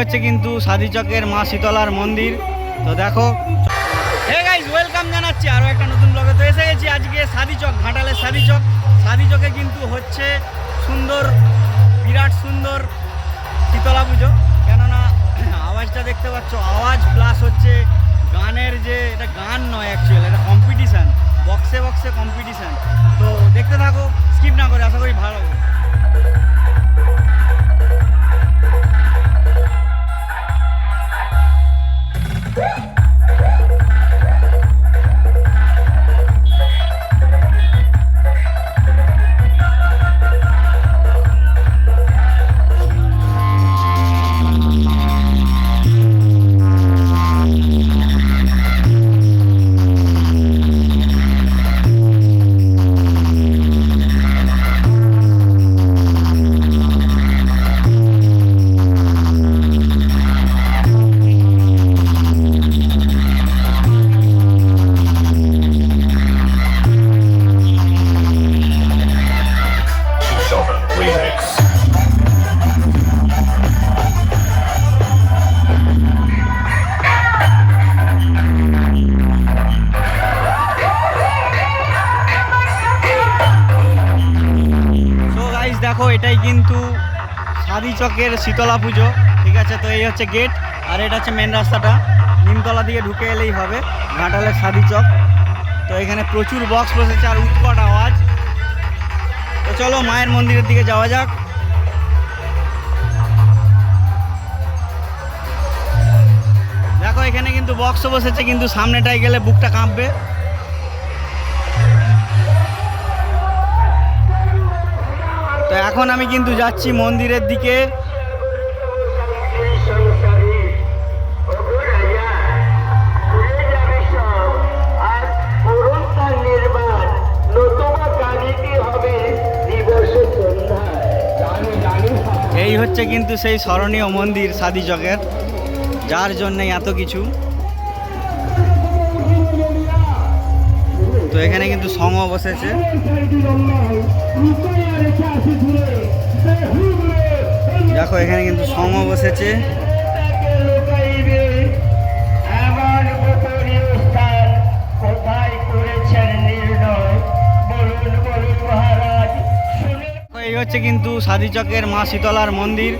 হচ্ছে কিন্তু সাদিচকের মা শীতলার মন্দির। তো দেখো। ওয়েলকাম জানাচ্ছি আরও একটা নতুন ব্লগে তো এসে গেছি আজকে সাদিচক ঘাটালের সাদিচক সাদিচকে কিন্তু হচ্ছে সুন্দর, বিরাট সুন্দর শীতলা পুজো। কেননা, আওয়াজটা দেখতে পাচ্ছ, আওয়াজ প্লাস হচ্ছে গানের যে, এটা গান নয় অ্যাকচুয়ালি এটা কম্পিটিশান বক্সে বক্সে কম্পিটিশান তো দেখতে থাকো স্কিপ না করে, আশা করি ভালো Yeah! দেখো, এটাই কিন্তু সাদি চকের শীতলা পুজো। ঠিক আছে, তো এই হচ্ছে গেট আর এটা হচ্ছে মেন রাস্তাটা। নিমতলা দিকে ঢুকে এলেই হবে, ঘাটালের সাদি চক। তো এখানে প্রচুর বক্স বসেছে আর উৎকট আওয়াজ। তো চলো, মায়ের মন্দিরের দিকে যাওয়া যাক। দেখো, এখানে কিন্তু বক্স বসেছে, কিন্তু সামনেটায় গেলে বুকটা কাঁপবে। এখন আমি কিন্তু যাচ্ছি মন্দিরের দিকে। এই হচ্ছে কিন্তু সেই স্মরণীয় মন্দির সাদি যার জন্যে এত কিছু। এখানে কিন্তু সঙ্গ বসেছে। দেখো, এখানে কিন্তু সঙ্গ বসেছে। এই হচ্ছে কিন্তু সাদিচকের মা শীতলার মন্দির।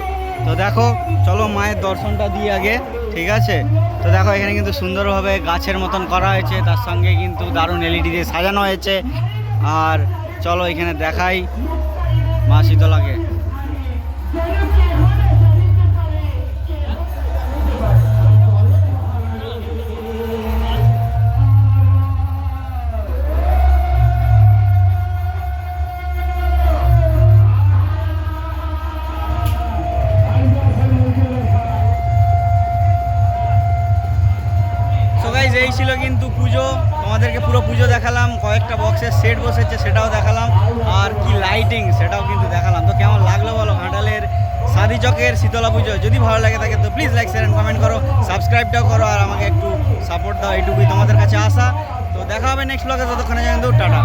তো দেখো, চলো মায়ের দর্শনটা দিই আগে, ঠিক আছে? তো দেখো, এখানে কিন্তু সুন্দরভাবে গাছের মতন করা হয়েছে, তার সঙ্গে কিন্তু দারুণ এলইডি দিয়ে সাজানো হয়েছে। আর চলো এখানে দেখাই মা শীতলাকে। গাইজ এই ছিল কিন্তু পুজো। তোমাদেরকে পুরো পুজো দেখালাম, কয়েকটা বক্সের সেট বসেছে, সেটাও দেখালাম। আর কি লাইটিং সেটাও কিন্তু দেখালাম। তো কেমন লাগল বলো? ঘাটালের সাদি চকের শীতলা পুজো। যদি ভালো লাগে থাকে তো প্লিজ লাইক শেয়ার কমেন্ট করো। সাবস্ক্রাইবটাও করো আর আমাকে একটু সাপোর্ট দাও। এইটুকুই তোমাদের কাছে আসা তো দেখা হবে নেক্সট ব্লগে ততক্ষণে কিন্তু টাটা।